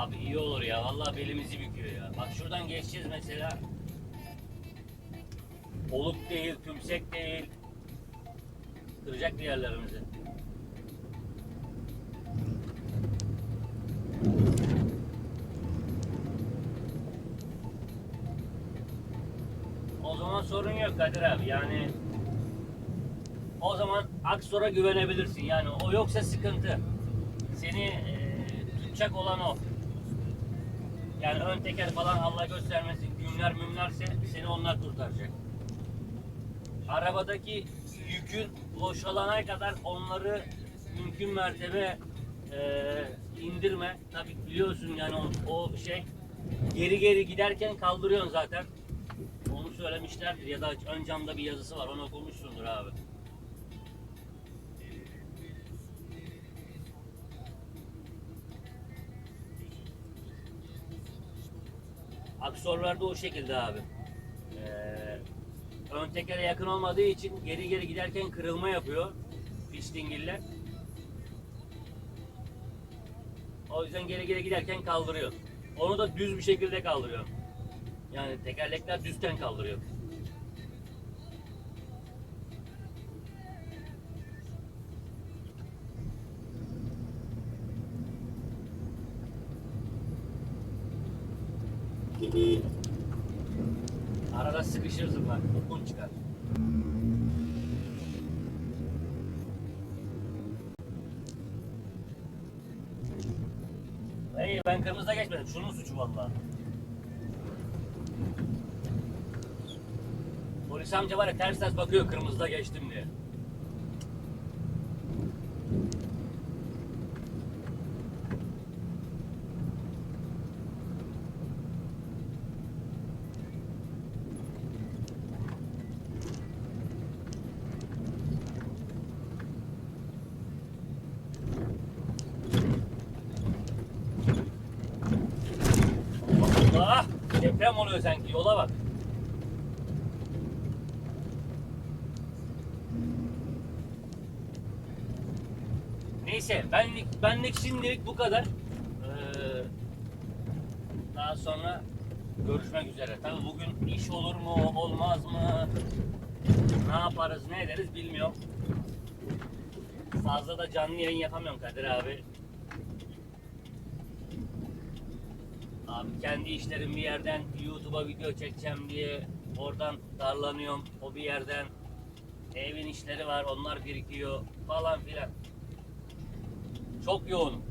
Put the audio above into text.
Abi iyi olur ya. Vallahi belimizi büküyor ya. Bak şuradan geçeceğiz mesela. Oluk değil, tümsek değil. Kıracak bir yerlerimizi. O zaman sorun yok Kadir abi. Yani o zaman Aksor'a güvenebilirsin. Yani o yoksa sıkıntı. Seni e, tutacak olan o. Yani ön teker falan Allah göstermesin gümler mümlerse seni onlar kurtaracak. Arabadaki yükün boşalana kadar onları mümkün mertebe e, indirme. Tabii biliyorsun yani o, o şey geri geri giderken kaldırıyorsun zaten. Onu söylemişlerdir ya da ön camda bir yazısı var onu okumuşsundur abi. Aksorlarda o şekilde abi. Ee, ön tekere yakın olmadığı için geri geri giderken kırılma yapıyor pistingiller. O yüzden geri geri giderken kaldırıyor. Onu da düz bir şekilde kaldırıyor. Yani tekerlekler düzten kaldırıyor. Arada sıkışırsın bak, kokun çıkar. Hayır ben kırmızıda geçmedim. Şunun suçu vallahi. Polis amca var ya ters ters bakıyor kırmızıda geçtim diye. Allah! Deprem oluyor sanki yola bak. Neyse benlik benlik şimdilik bu kadar. Ee, daha sonra görüşmek üzere. Tabii bugün iş olur mu olmaz mı? Ne yaparız ne ederiz bilmiyorum. Fazla da canlı yayın yapamıyorum Kadir abi. Kendi işlerim bir yerden YouTube'a video çekeceğim diye oradan darlanıyorum. O bir yerden evin işleri var onlar birikiyor falan filan. Çok yoğun.